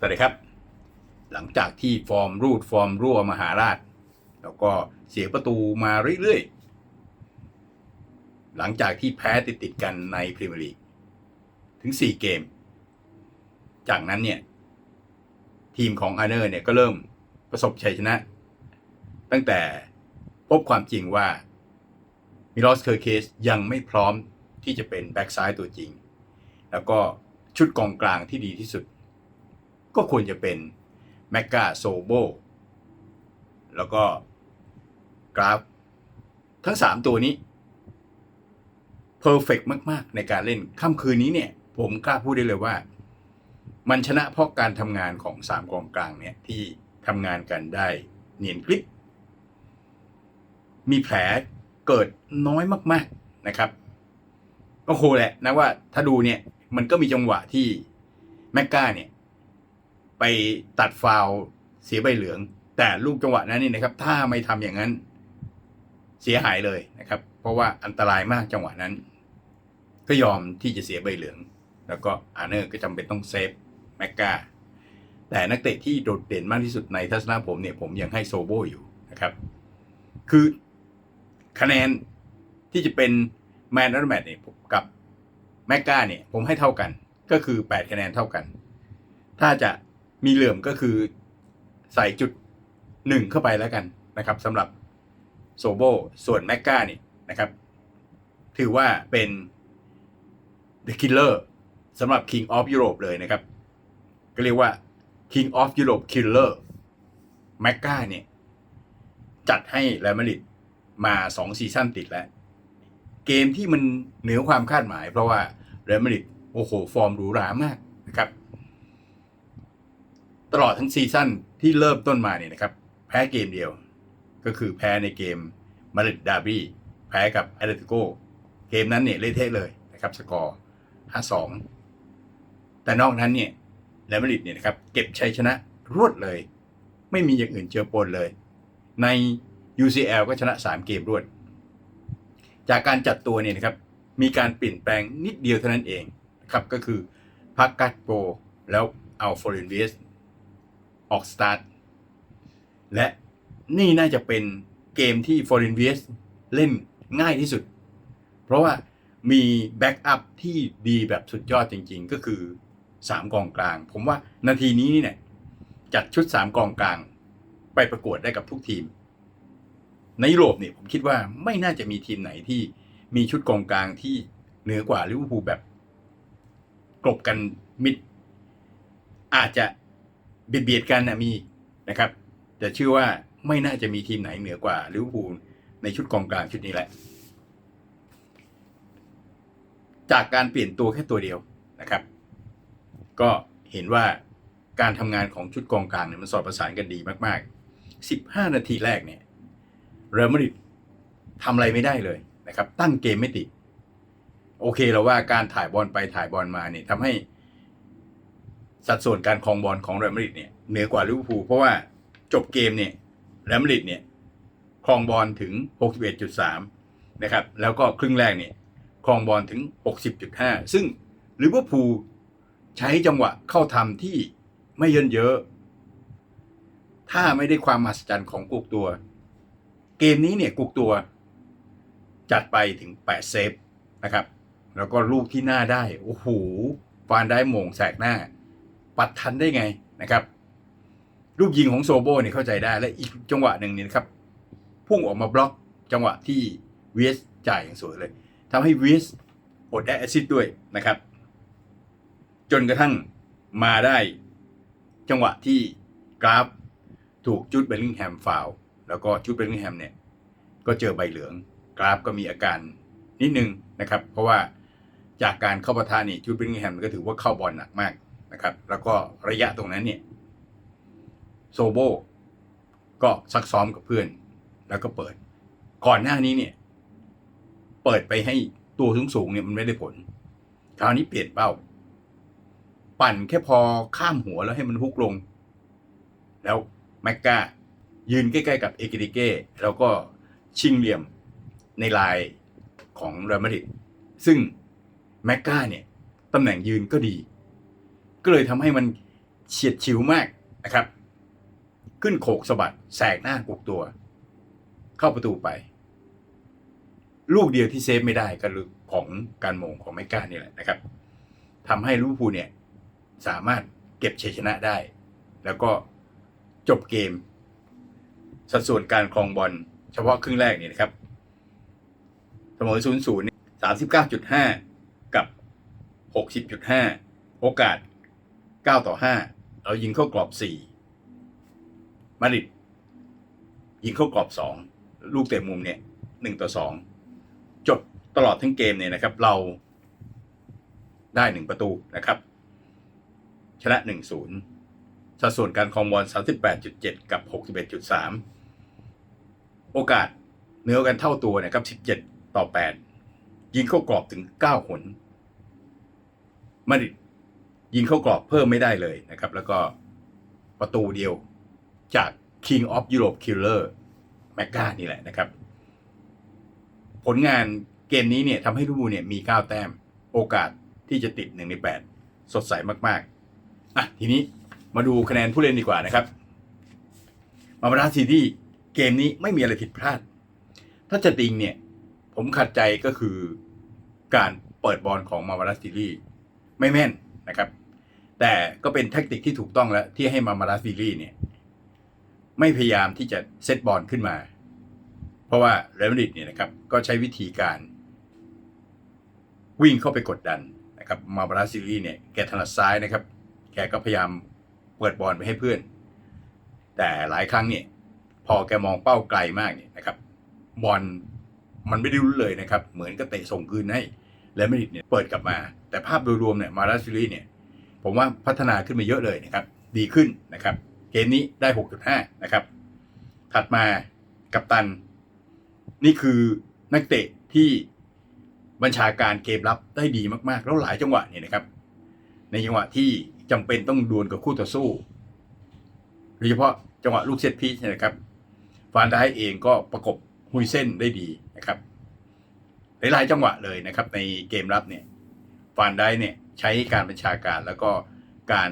สวัสดีครับ หลังจากที่ฟอร์มรูดฟอร์มรั่วมหาราช แล้วก็เสียประตูมาเรื่อยๆ หลังจากที่แพ้ติดติดๆกันในพรีเมียร์ลีกถึง 4 เกม จากนั้นเนี่ย ทีมของอาร์เนอร์เนี่ยก็เริ่มประสบชัยชนะ ตั้งแต่พบความจริงว่ามิลอสเคอร์เคสยังไม่พร้อมที่จะเป็นแบ็กซ้ายตัวจริง แล้วก็ชุดกองกลางที่ดีที่สุด ก็ควรจะเป็นแมกกาโซโบแล้วก็กราฟ ทั้ง 3 ตัวนี้เพอร์เฟกมาก ๆ ในการเล่นค่ำคืนนี้เนี่ย ผมกล้าพูดได้เลยว่า มันชนะเพราะการทำงานของ 3กองกลางเนี่ย ที่ทำงานกันได้เนียนกริบมีแผลเกิดน้อยมาก ๆนะครับก็โหแหละนะว่าถ้าดูเนี่ย มันก็มีจังหวะที่แมกกาเนี่ย ไปตัดฟาวเสียใบเหลือง แต่ลูกจังหวะนั้นนี่นะครับ ถ้าไม่ทำอย่างนั้นเสียหายเลยนะครับ เพราะว่าอันตรายมากจังหวะนั้น ก็ยอมที่จะเสียใบเหลือง แล้วก็อาร์เนอร์ก็จำเป็นต้องเซฟแมกกาแต่นักเตะที่โดดเด่นมากที่สุดในทัศนะผมเนี่ยผมยังให้โซโบอยู่นะครับ คือคะแนนที่จะเป็นแมนนัทแมทเนี่ยกับแมกกาเนี่ยผมให้เท่ากัน ก็คือ 8 คะแนนเท่ากัน ถ้าจะ มีเหลื่อมก็คือใส่จุดหนึ่งเข้าไปแล้วกันนะครับสำหรับโซโบส่วนแมกกาเนี่ยนะครับ ถือว่าเป็น The Killer สำหรับ King of Europe เลยนะครับ ก็เรียกว่า King of Europe Killer แมกกาเนี่ย จัดให้แรอัลมาดริดมาสองซีซั่นติดแล้ว เกมที่มันเหนือความคาดหมายเพราะว่าเรอัลมาดริดโอ้โห ฟอร์มหรูหรามากนะครับ ตลอดทั้งซีซั่นที่เริ่มต้นมาเนี่ยนะครับ แพ้เกมเดียว ก็คือแพ้ในเกมมาริดดาร์บี้แพ้กับแอตเลติโกเกมนั้นเนี่ยเละเทะเลยนะครับสกอร์ 5-2 แต่นอกนั้นเนี่ยแลมาริดเนี่ยนะครับเก็บชัยชนะรวดเลย ไม่มีอย่างอื่นเจือปนเลย ใน UCL ก็ชนะ 3 เกมรวด จากการจัดตัวเนี่ยนะครับมีการเปลี่ยนแปลงนิดเดียวเท่านั้นเองนะครับก็คือพักกัตโปแล้วเอาฟอร์เรนเวส ออกสตาร์ทและนี่น่าจะเป็นเกมที่ฟอร์เรนเวสเล่นง่ายที่สุด เพราะว่ามีแบ็กอัพที่ดีแบบสุดยอดจริงๆ ก็คือ 3 กองกลาง ผมว่านาทีนี้เนี่ยจัดชุด 3 กองกลางไปประกวดได้กับทุกทีม ในยุโรปเนี่ยผมคิดว่าไม่น่าจะมีทีมไหนที่มีชุดกองกลางที่เหนือกว่าลิเวอร์พูลแบบกลบกันมิด อาจจะ เบียดเบียดกันนะมีนะครับแต่เชื่อว่าไม่น่าจะมีทีมไหนเหนือกว่าลิเวอร์พูลในชุดกองกลางชุดนี้แหละ จากการเปลี่ยนตัวแค่ตัวเดียวนะครับ ก็เห็นว่าการทำงานของชุดกองกลางเนี่ยมันสอดประสานกันดีมากๆ 15 นาทีแรกเนี่ยเรอัลมาดริดทำอะไรไม่ได้เลยนะครับ ตั้งเกมไม่ติด โอเคเราว่าการถ่ายบอลไปถ่ายบอลมาเนี่ยทำให้ สัดส่วนการครองบอลของเรอัลมาดริดเนี่ยเหนือกว่าลิเวอร์พูลเพราะว่าจบเกมเนี่ยเรอัลมาดริดเนี่ยครองบอลถึง 61.3 นะครับ แล้วก็ครึ่งแรกเนี่ยครองบอลถึง 60.5 ซึ่งลิเวอร์พูลใช้จังหวะเข้าทำที่ไม่เยินเยอะ ถ้าไม่ได้ความมหัศจรรย์ของกุกตัว เกมนี้เนี่ยกุกตัว จัดไปถึง 8 เซฟนะครับ แล้วก็ลูกที่หน้าได้ โอ้โหฟานได้โมงแสกหน้า ปัดทันได้ไงนะครับ ลูกยิงของโซโบเนี่ยเข้าใจได้และอีกจังหวะหนึ่งเนี่ยนะครับ พุ่งออกมาบล็อกจังหวะที่เวสจ่ายอย่างสวยเลยทำให้เวสอดได้แอซิสต์ด้วยนะครับ จนกระทั่งมาได้จังหวะที่กราฟถูกจุดเบลลิงแฮมฟาวแล้วก็จุดเบลลิงแฮมเนี่ยก็เจอใบเหลือง กราฟก็มีอาการนิดนึงนะครับ เพราะว่าจากการเข้าประทานนี่จุดเบลลิงแฮมก็ถือว่าเข้าบอลหนักมาก นะครับ แล้วก็ระยะตรงนั้นเนี่ยโซโบก็ซักซ้อมกับเพื่อน แล้วก็เปิด ก่อนหน้านี้เนี่ย เปิดไปให้ตัวสูงสูงๆเนี่ยมันไม่ได้ผล คราวนี้เปลี่ยนเป้า ปั่นแค่พอข้ามหัวแล้วให้มันฮุกลง แล้วแมกกายืนใกล้ๆกับเอกิริเก้แล้วก็ชิงเหลี่ยมในลายของเรอัลมาดริดซึ่งแมกกาเนี่ยตำแหน่งยืนก็ดี ก็เลยทำให้มันเฉียดฉิวมากนะครับ ขึ้นโขกสะบัดแสกหน้ากุกตัว เข้าประตูไป ลูกเดียวที่เซฟไม่ได้ก็คือของการมงของไมก้านี่แหละนะครับทำให้ลิเวอร์พูลเนี่ยสามารถเก็บชัยชนะได้ แล้วก็จบเกม สัดส่วนการครองบอลเฉพาะครึ่งแรกเนี่ยนะครับเสมอ 0 0 39.5 กับ 60.5 โอกาส 9 ต่อ 5 เรายิงเข้ากรอบ 4 มาดริดยิงเข้ากรอบ 2 ลูกเตะมุมเนี่ย 1 ต่อ 2 จบตลอดทั้งเกมเนี่ยนะครับ เราได้ 1 ประตูนะครับ ชนะ 1-0 สัดส่วนการครองบอล38.7 กับ 61.3 โอกาสเนื้อกันเท่าตัวนะครับ 17 ต่อ 8 ยิงเข้ากรอบถึง 9 หนมาดริด ยิงเข้ากรอบเพิ่มไม่ได้เลยนะครับ แล้วก็ประตูเดียวจาก King of Europe Killer แมกกานี่แหละนะครับ ผลงานเกมนี้เนี่ยทำให้ลิเวอร์พูลเนี่ยมี 9 แต้มโอกาสที่จะติด 1 ใน 8 สดใสมากๆอะทีนี้มาดูคะแนนผู้เล่นดีกว่านะครับ มาบราซิตี้เกมนี้ไม่มีอะไรผิดพลาด ถ้าจะติงเนี่ย ผมขัดใจก็คือการเปิดบอลของมาบราซิตี้ไม่แม่น นะครับ แต่ก็เป็นแทคติกที่ถูกต้องแล้ว ที่ให้มามาราซิตี้เนี่ย ไม่พยายามที่จะเซตบอลขึ้นมา เพราะว่าเรอัลมาดริดเนี่ยนะครับ ก็ใช้วิธีการ วิ่งเข้าไปกดดันนะครับมาบราซิลี่เนี่ยแกถนัดซ้ายนะครับ แกก็พยายามเปิดบอลไปให้เพื่อน แต่หลายครั้งเนี่ย พอแกมองเป้าไกลมากเนี่ยนะครับ บอลมันไม่ได้รู้เลยนะครับ เหมือนกับเตะส่งคืนให้ แล้วมาดริดเนี่ยเปิดกลับมา แต่ภาพโดยรวมเนี่ยมาราซิลีเนี่ยผมว่าพัฒนาขึ้นมาเยอะเลยนะครับ ดีขึ้นนะครับ เกมนี้ได้ 6.5 นะครับ ถัดมากัปตัน นี่คือนักเตะที่บัญชาการเกมรับได้ดีมากๆ แล้วหลายจังหวะเนี่ยนะครับ ในจังหวะที่จำเป็นต้องดวลกับคู่ต่อสู้โดยเฉพาะจังหวะลูกเซตพีชเนยนะครับฟานได้เองก็ประกบฮุยเส้นได้ดีนะครับ หลายๆจังหวะเลยนะครับ ในเกมรับเนี่ยฟานได้เนี่ยใช้การบัญชาการแล้วก็การ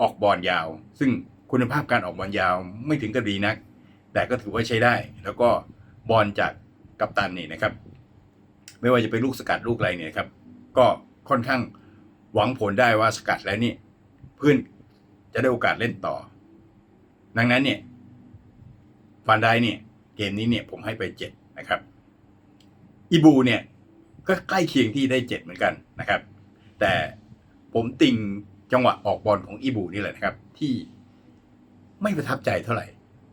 ออกบอลยาว ซึ่งคุณภาพการออกบอลยาวไม่ถึงกับดีนัก แต่ก็ถือว่าใช้ได้ แล้วก็บอลจากกัปตันนี่นะครับ ไม่ว่าจะเป็นลูกสกัดลูกอะไรเนี่ยครับ ก็ค่อนข้างหวังผลได้ว่าสกัดแล้วนี่เพื่อนจะได้โอกาสเล่นต่อ ดังนั้นเนี่ยฟานได้เนี่ยเกมนี้เนี่ยผมให้ไปเจ็ดนะครับ อีบูเนี่ยก็ใกล้เคียงที่ได้เจ็ดเหมือนกันนะครับ แต่ผมติงจังหวะออกบอลของอีบูนี่แหละนะครับ ที่ไม่ประทับใจเท่าไหร่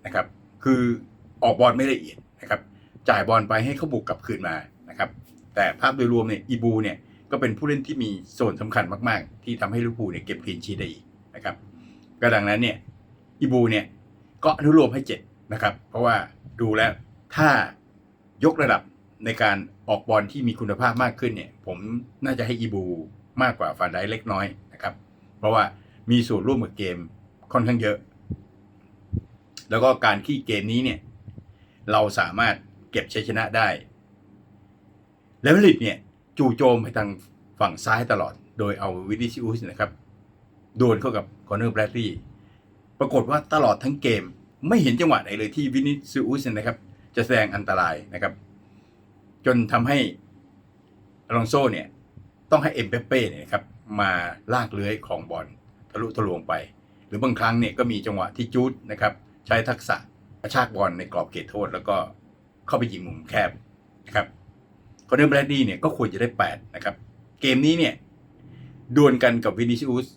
นะครับ คือออกบอลไม่ละเอียดนะครับ จ่ายบอลไปให้เขาบุกกลับคืนมานะครับ แต่ภาพโดยรวมเนี่ยอีบูเนี่ยก็เป็นผู้เล่นที่มีส่วนสำคัญมาก ๆ ที่ทำให้ลิเวอร์พูลเนี่ยเก็บคลีนชีได้อีกนะครับก็ดังนั้นเนี่ยอีบูเนี่ยก็อนุโลมให้เจ็ดนะครับ เพราะว่าดูแล้วถ้ายกระดับ ในการออกบอลที่มีคุณภาพมากขึ้นเนี่ย ผมน่าจะให้อีบูมากกว่าฟานไดเล็กน้อยนะครับ เพราะว่ามีส่วนร่วมกับเกมค่อนข้างเยอะ แล้วก็การที่เกมนี้เนี่ย เราสามารถเก็บชัยชนะได้ แล้วมาดริดเนี่ย จู่โจมไปทางฝั่งซ้ายตลอด โดยเอาวินิซิอุสนะครับ โดนเข้ากับคอนเนอร์แบรดลีย์ปรากฏว่าตลอดทั้งเกม ไม่เห็นจังหวะไหนเลยที่วินิซิอุสนะครับ จะแสดงอันตรายนะครับ จนทำให้อลองโซเนี่ยต้องให้เอ็มเปเป้เนี่ยครับมาลากเลื้อยของบอลทะลุทะลวงไป หรือบางครั้งเนี่ยก็มีจังหวะที่จูดนะครับใช้ทักษะกระชากบอลในกรอบเขตโทษ แล้วก็เข้าไปยิงมุมแคบนะครับคอนเนอร์แบรดดี้เนี่ยก็ควรจะได้ 8 นะครับ เกมนี้เนี่ยดวลกันกับวินิซิอุส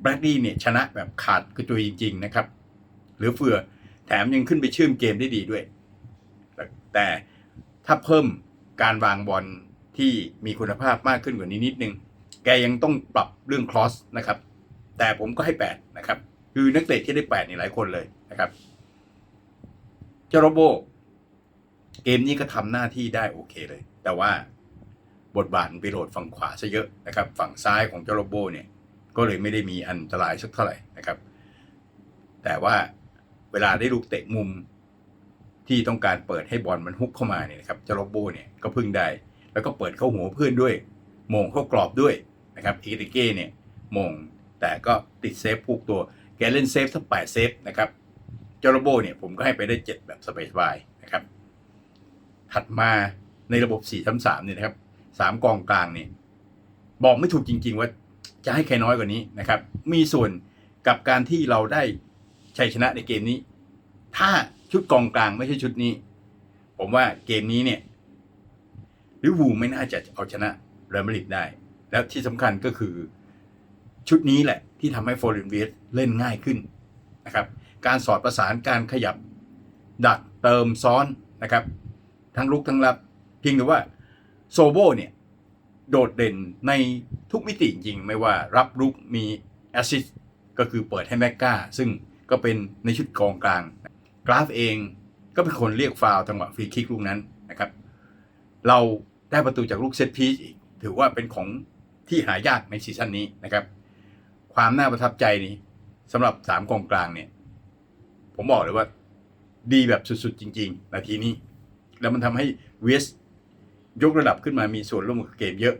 แบรดดี้เนี่ยชนะแบบขาดกระจุยจริง ๆ นะครับ หรือเฟือแถมยังขึ้นไปเชื่อมเกมได้ดีด้วย แต่ถ้าเพิ่ม การวางบอลที่มีคุณภาพมากขึ้นกว่านี้นิดนึง แกยังต้องปรับเรื่องครอสนะครับ แต่ผมก็ให้ 8 นะครับ คือนักเตะที่ได้8นี่หลายคนเลยนะครับเจโรโบ เกมนี้ก็ทำหน้าที่ได้โอเคเลย แต่ว่าบทบาทมันไปโหลดฝั่งขวาซะเยอะนะครับ ฝั่งซ้ายของเจโรโบเนี่ย ก็เลยไม่ได้มีอันตรายสักเท่าไหร่นะครับ แต่ว่าเวลาได้ลูกเตะมุม ที่ต้องการเปิดให้บอลมันฮุกเข้ามาเนี่ยนะครับเจโรโบเนี่ยก็พึ่งได้ แล้วก็เปิดเข้าหัวเพื่อนด้วยมงเข้ากรอบด้วยนะครับอีกิเก้เนี่ยมงแต่ก็ติดเซฟพูกตัวแกเล่นเซฟสักแปดเซฟนะครับเจอร์โบเนี่ยผมก็ให้ไปได้เจ็ดแบบสบายๆนะครับ ถัดมาในระบบ4 3 3เนี่ยนะครับสามกองกลางเนี่ยบอกไม่ถูกจริง ๆ ว่าจะให้ใครน้อยกว่านี้นะครับ มีส่วนกับการที่เราได้ชัยชนะในเกมนี้ ถ้า ชุดกองกลางไม่ใช่ชุดนี้ ผมว่าเกมนี้เนี่ยลิเวอร์พูลไม่น่าจะเอาชนะเรอัลมาดริดได้ แล้วที่สำคัญก็คือชุดนี้แหละที่ทำให้โฟลินเวสเล่นง่ายขึ้นนะครับ การสอดประสานการขยับดักเติมซ้อนนะครับ ทั้งลุกทั้งรับเพียงแต่ว่าโซโบเนี่ยโดดเด่นในทุกมิติจริงไม่ว่ารับลุกมีแอสซิสก็คือเปิดให้แม็กกาซึ่งก็เป็นในชุดกองกลาง กราฟเองก็เป็นคนเรียกฟาวจังหวะฟรีคิกลูกนั้นนะครับเราได้ประตูจากลูกเซตพีซอีกถือว่าเป็นของที่หายากในซีซั่นนี้นะครับ ความน่าประทับใจนี้สำหรับสามกองกลางเนี่ย ผมบอกเลยว่าดีแบบสุดๆจริงๆ นาทีนี้ แล้วมันทำให้เวสยกระดับขึ้นมามีส่วนร่วมกับเกมเยอะ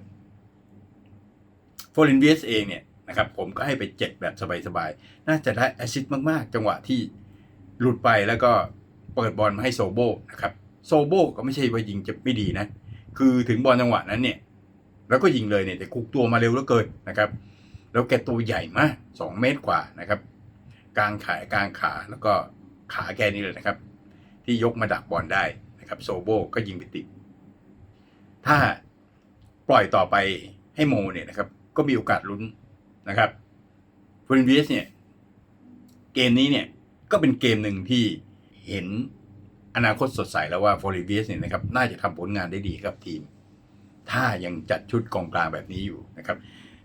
โฟลินเวสเองเนี่ยนะครับผมก็ให้ไปเจ็ดแบบสบายๆ น่าจะได้แอซิสมากๆ จังหวะที่ หลุดไปแล้วก็เปิดบอลมาให้โซโบนะครับโซโบก็ไม่ใช่ว่ายิงจะไม่ดีนะ คือถึงบอลจังหวะนั้นเนี่ย แล้วก็ยิงเลยเนี่ยแต่คุกตัวมาเร็วเหลือเกินนะครับ แล้วแกตัวใหญ่มากสองเมตรกว่านะครับกลางขากลางขาแล้วก็ขาแกนี่เลยนะครับ ที่ยกมาดักบอลได้นะครับโซโบก็ยิงไปติด ถ้าปล่อยต่อไปให้โมเนี่ยนะครับ ก็มีโอกาสลุ้นนะครับฟูรินเวสเนี่ย เกมนี้เนี่ย ก็เป็นเกมหนึ่งที่เห็นอนาคตสดใสแล้วว่าฟอริเวสเนี่ยนะครับน่าจะทำผลงานได้ดีกับทีม ถ้ายังจัดชุดกองกลางแบบนี้อยู่นะครับ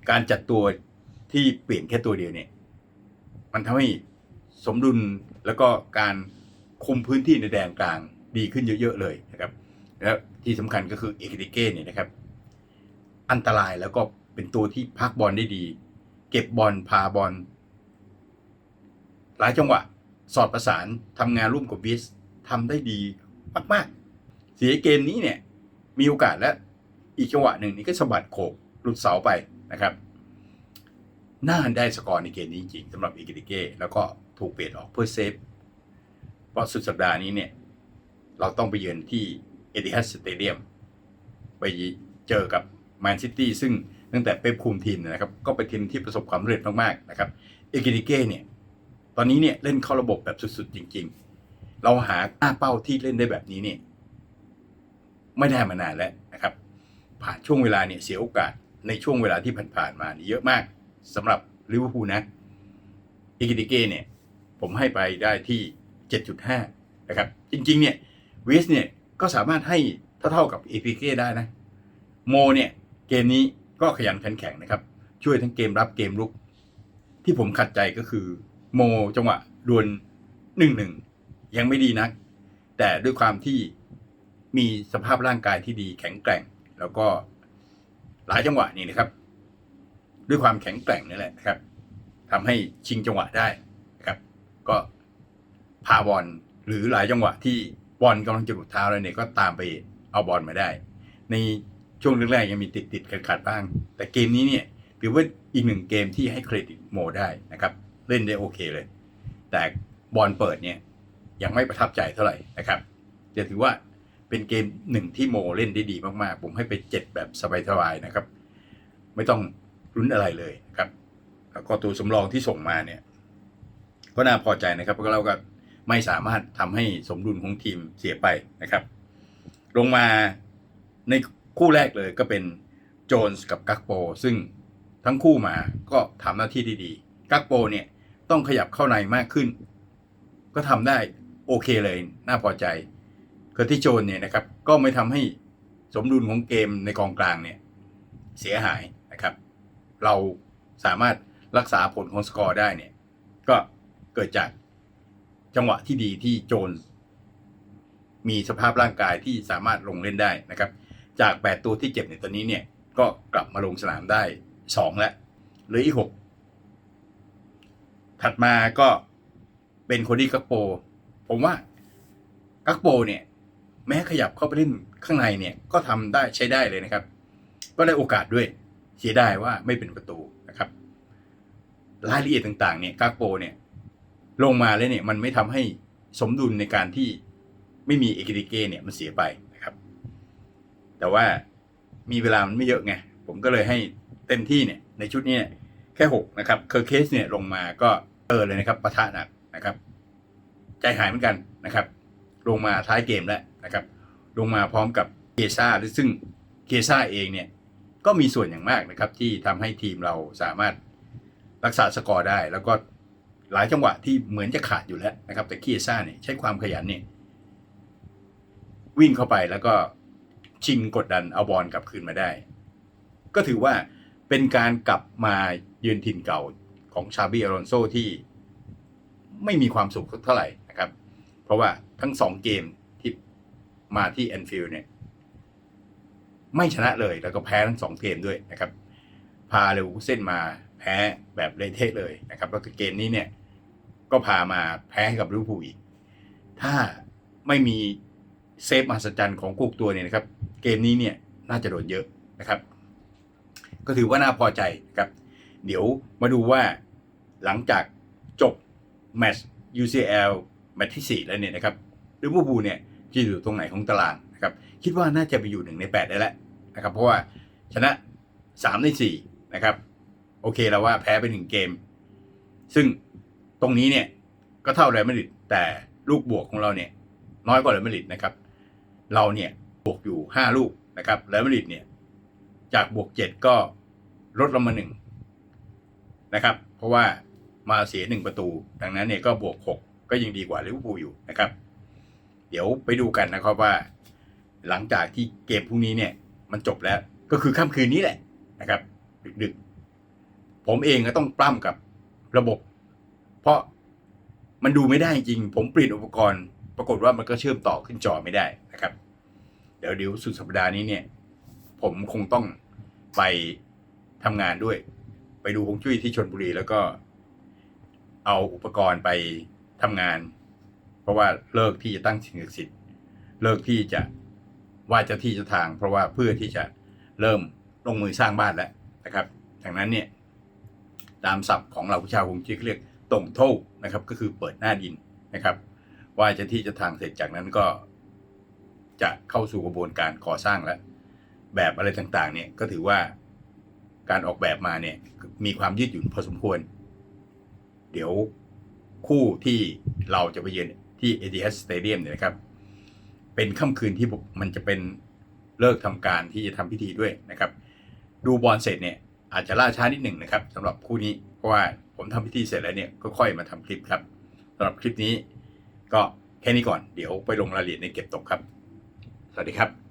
การจัดตัวที่เปลี่ยนแค่ตัวเดียวเนี่ย มันทำให้สมดุลแล้วก็การคุมพื้นที่ในแดนกลางดีขึ้นเยอะๆเลยนะครับ แล้วที่สำคัญก็คือเอกติเก้เนี่ยนะครับ อันตรายแล้วก็เป็นตัวที่พักบอลได้ดี เก็บบอลพาบอลหลายจังหวะ สอดประสานทำงานร่วมกับวิสทำได้ดีมากๆ เสียเกมนี้เนี่ยมีโอกาสแล้วอีกจังหวะหนึ่งนี่ก็สะบัดโขกหลุดเสาไปนะครับน่าได้สกอร์ในเกมนี้จริงๆสำหรับอิกิติเก้แล้วก็ถูกเปลี่ยนออกเพื่อเซฟเพราะสุดสัปดาห์นี้เนี่ย เราต้องไปเยือนที่เอติฮัดสเตเดียมไปเจอกับแมนซิตี้ซึ่งตั้งแต่เป๊ปคุมทีมเนนะครับ ก็เป็นทีมที่ประสบความสำเร็จมากๆนะครับเอกิติเก้เนี่ย ตอนนี้เนี่ยเล่นเข้าระบบแบบสุดๆ จริง ๆ เราหาหน้าเป้าที่เล่นได้แบบนี้เนี่ยไม่ได้มานานแล้วนะครับ ผ่านช่วงเวลาเนี่ยเสียโอกาสในช่วงเวลาที่ผ่านๆมานี่เยอะมากสำหรับลิเวอร์พูลนะอิกิติเก้เนี่ย ผมให้ไปได้ที่ 7.5 นะครับ จริงๆ เนี่ยเวสเนี่ยก็สามารถให้เท่าๆกับเอพิเก้ได้นะโมเนี่ยเกมนี้ก็ขยันขันแข็งนะครับ ช่วยทั้งเกมรับเกมรุก ที่ผมขัดใจก็คือ โมจังหวะดวลหนึ่งหนึ่งยังไม่ดีนัก แต่ด้วยความที่มีสภาพร่างกายที่ดีแข็งแกร่ง แล้วก็หลายจังหวะนี่นะครับ ด้วยความแข็งแกร่งนี่แหละนะครับทำให้ชิงจังหวะได้นะครับ ก็พาบอลหรือหลายจังหวะที่บอลกำลังจะหลุดเท้าแล้วเนี่ยก็ตามไปเอาบอลมาได้ ในช่วงแรกๆยังมีติดติดขัดขัดๆบ้าง แต่เกมนี้เนี่ยถือว่าอีกหนึ่งเกมที่ให้เครดิตโมได้นะครับ เล่นได้โอเคเลย แต่บอลเปิดเนี่ยยังไม่ประทับใจเท่าไหร่นะครับจะถือว่าเป็นเกมหนึ่งที่โมเล่นได้ดีมากๆ ผมให้ไปเจ็ดแบบสบายๆนะครับ ไม่ต้องรุ้นอะไรเลยนะครับ แล้วก็ตัวสำรองที่ส่งมาเนี่ย ก็น่าพอใจนะครับเพราะเราก็ไม่สามารถทำให้สมดุลของทีมเสียไปนะครับ ลงมาในคู่แรกเลยก็เป็นโจนส์กับกักโป ซึ่งทั้งคู่มาก็ทำหน้าที่ได้ดีกักโปเนี่ย ต้องขยับเข้าในมากขึ้น ก็ทำได้โอเคเลยน่าพอใจเคอร์ที่โจนเนี่ยนะครับก็ไม่ทำให้สมดุลของเกมในกองกลางเนี่ยเสียหายนะครับ เราสามารถรักษาผลของสกอร์ได้เนี่ยก็เกิดจากจังหวะที่ดีที่โจนมีสภาพร่างกายที่สามารถลงเล่นได้นะครับ จาก 8 ตัวที่เจ็บในตอนนี้เนี่ยก็กลับมาลงสนามได้ 2 แล้วหลืออีก 6 ถัดมาก็เป็นโคดี้กักโป ผมว่ากักโปเนี่ย แม้ขยับเข้าไปเล่นข้างในเนี่ย ก็ทำได้ใช้ได้เลยนะครับ ก็ได้โอกาสด้วยเสียไดายว่าไม่เป็นประตูนะครับ รายละเอียดต่างๆ เนี่ยกากโปเนี่ย ลงมาแล้วเนี่ย มันไม่ทำให้สมดุลในการที่ไม่มีเอกิติเกเนี่ยมันเสียไปนะครับ แต่ว่ามีเวลามันไม่เยอะไง ผมก็เลยให้เต็มที่เนี่ย ในชุดนี้แค่หกนะครับ เคอร์เคสเนี่ยลงมาก็ ออเลยนะครับปะทะหนักนะครับใจหายเหมือนกันนะครับ ลงมาท้ายเกมแล้วนะครับ ลงมาพร้อมกับเกซ่าซึ่งเกซ่าเองเนี่ยก็มีส่วนอย่างมากนะครับ ที่ทำให้ทีมเราสามารถรักษาสกอร์ได้ แล้วก็หลายจังหวะที่เหมือนจะขาดอยู่แล้วนะครับ แต่เกซ่าเนี่ยใช้ความขยันเนี่ยวิ่งเข้าไปแล้วก็ชิงกดดันเอาบอลกลับคืนมาได้ ก็ถือว่าเป็นการกลับมาเยือนถิ่นเก่า ของชาบีอารอนโซที่ไม่มีความสุขเท่าไหร่นะครับ เพราะว่าทั้งสองเกมที่มาที่แอนฟิลด์เนี่ย ไม่ชนะเลยแล้วก็แพ้ทั้งสองเกมด้วยนะครับ พาเลวเส้นมาแพ้แบบเละเทะเลยนะครับแล้วก็เกมนี้เนี่ย ก็พามาแพ้ให้กับลิเวอร์พูลอีก ถ้าไม่มีเซฟมหัศจรรย์ของกุกตัวเนี่ยนะครับ เกมนี้เนี่ยน่าจะโดนเยอะนะครับ ก็ถือว่าน่าพอใจนะครับ เดี๋ยวมาดูว่า หลังจากจบแมตช์ UCL แมตช์ที่ 4 แล้วเนี่ยนะครับลิเวอร์พูลเนี่ยจะอยู่ตรงไหนของตารางนะครับคิดว่าน่าจะไปอยู่หนึ่งใน 8 ได้แล้วนะครับเพราะว่าชนะ 3 ใน 4 นะครับ โอเคแล้วว่าแพ้ไปหนึ่งเกม ซึ่งตรงนี้เนี่ยก็เท่าเรอัลมาดริดแต่ลูกบวกของเราเนี่ยน้อยกว่าเรอัลมาดริดนะครับ เราเนี่ยบวกอยู่ 5 ลูกนะครับเรอัลมาดริดเนี่ยจากบวก 7 ก็ลดลงมาหนึ่งนะครับ เพราะว่า มาเสียหนึ่งประตู ดังนั้นเนี่ยก็บวก 6 ก็ยังดีกว่าลิเวอร์พูลอยู่นะครับ เดี๋ยวไปดูกันนะครับว่า หลังจากที่เกมพรุ่งนี้เนี่ย มันจบแล้วก็คือค่ำคืนนี้แหละนะครับ ดึกๆ ผมเองก็ต้องปล้ำกับระบบ เพราะมันดูไม่ได้จริง ผมเปลี่ยนอุปกรณ์ ปรากฏว่ามันก็เชื่อมต่อขึ้นจอไม่ได้นะครับ เดี๋ยวเดี๋ยวสุดสัปดาห์นี้เนี่ย ผมคงต้องไปทำงานด้วย ไปดูฮงจุ้ยที่ชนบุรีแล้วก็ เอาอุปกรณ์ไปทำงาน เพราะว่าเลิกที่จะตั้งสิ่งศักดิ์สิทธิ์เลิกที่จะไหว่าจ้าที่จ้าทาง เพราะว่าเพื่อที่จะเริ่มลงมือสร้างบ้านแล้วนะครับดังนั้นเนี่ยตามศัพท์ของเราผู้ชาวฮวงจุ้เขาเรียกตงโท่นะครับ ก็คือเปิดหน้าดินนะครับไหว่าจ้าที่จ้าทางเสร็จจากนั้นก็จะเข้าสู่กระบวนการก่อสร้างแล้ว แบบอะไรต่างๆเนี่ยก็ถือว่าการออกแบบมาเนี่ยมีความยืดหยุ่นพอสมควร เดี๋ยวคู่ที่เราจะไปเยือนที่ Etihad Stadium เนี่ยนะครับ เป็นค่ำคืนที่มันจะเป็นเลิกทำการที่จะทำพิธีด้วยนะครับ ดูบอลเสร็จเนี่ยอาจจะล่าช้านิดหนึ่งนะครับสำหรับคู่นี้เพราะว่าผมทำพิธีเสร็จแล้วเนี่ยก็ค่อยมาทำคลิปครับสำหรับคลิปนี้ก็แค่นี้ก่อนเดี๋ยวไปลงรายละเอียดในเก็บตกครับ สวัสดีครับ